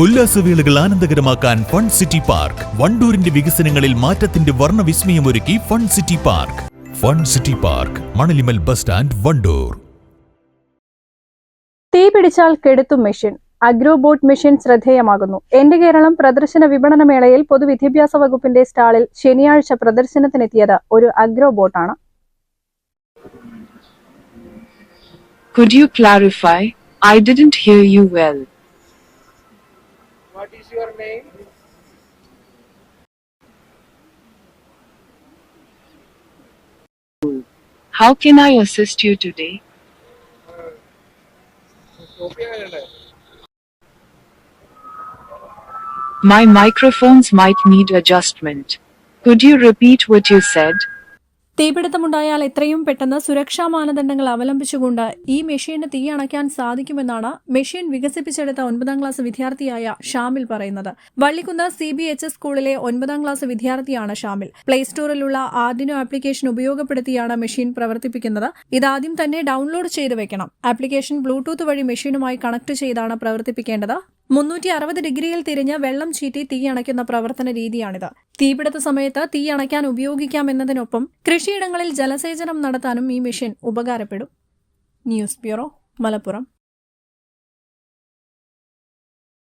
ഉല്ലാസവേളകൾ ആനന്ദകരമാക്കാൻ fun city park. വണ്ടൂരിന്റെ വികസനങ്ങളിൽ മാറ്റത്തിന്റെ വർണവിസ്മയമൊരുക്കി fun city park. Fun city park Manalimal bus stand Wandoor. തീ പിടിച്ചാൽ കെടുത്തും മെഷീൻ. അഗ്രോബോട്ട് മെഷീൻ ശ്രദ്ധേയമാകുന്നു. എന്റെ കേരളം പ്രദർശന വിപണന മേളയിൽ പൊതുവിദ്യാഭ്യാസ വകുപ്പിന്റെ സ്റ്റാളിൽ ശനിയാഴ്ച പ്രദർശനത്തിനെത്തിയത് ഒരു അഗ്രോബോട്ടാണ് Could you clarify? I didn't hear you well. What is your name? How can I assist you today? My microphones might need adjustment. Could you repeat what you said? തീപിടുത്തമുണ്ടായാൽ എത്രയും പെട്ടെന്ന് സുരക്ഷാ മാനദണ്ഡങ്ങൾ അവലംബിച്ചുകൊണ്ട് ഈ മെഷീന് തീ അണയ്ക്കാൻ സാധിക്കുമെന്നാണ് മെഷീൻ വികസിപ്പിച്ചെടുത്ത ഒൻപതാം ക്ലാസ് വിദ്യാർത്ഥിയായ ഷാമിൽ പറയുന്നത്. Vallikkunnu C B H S സ്കൂളിലെ ഒൻപതാം ക്ലാസ് വിദ്യാർത്ഥിയാണ് ഷാമിൽ. പ്ലേ സ്റ്റോറിലുള്ള ആർഡിനോ ആപ്ലിക്കേഷൻ ഉപയോഗപ്പെടുത്തിയാണ് മെഷീൻ പ്രവർത്തിപ്പിക്കുന്നത്. ഇതാദ്യം തന്നെ ഡൗൺലോഡ് ചെയ്ത് വെക്കണം. ആപ്ലിക്കേഷൻ ബ്ലൂടൂത്ത് വഴി മെഷീനുമായി കണക്ട് ചെയ്താണ് പ്രവർത്തിപ്പിക്കേണ്ടത്. മുന്നൂറ്റി അറുപത് ഡിഗ്രിയിൽ തിരിഞ്ഞ് വെള്ളം ചീറ്റി തീ അണയ്ക്കുന്ന പ്രവർത്തന രീതിയാണിത്. തീപിടുത്ത സമയത്ത് തീ അണയ്ക്കാൻ ഉപയോഗിക്കാമെന്നതിനൊപ്പം കൃഷിയിടങ്ങളിൽ ജലസേചനം നടത്താനും ഈ മെഷീൻ ഉപകാരപ്പെടും. News bureau Malappuram.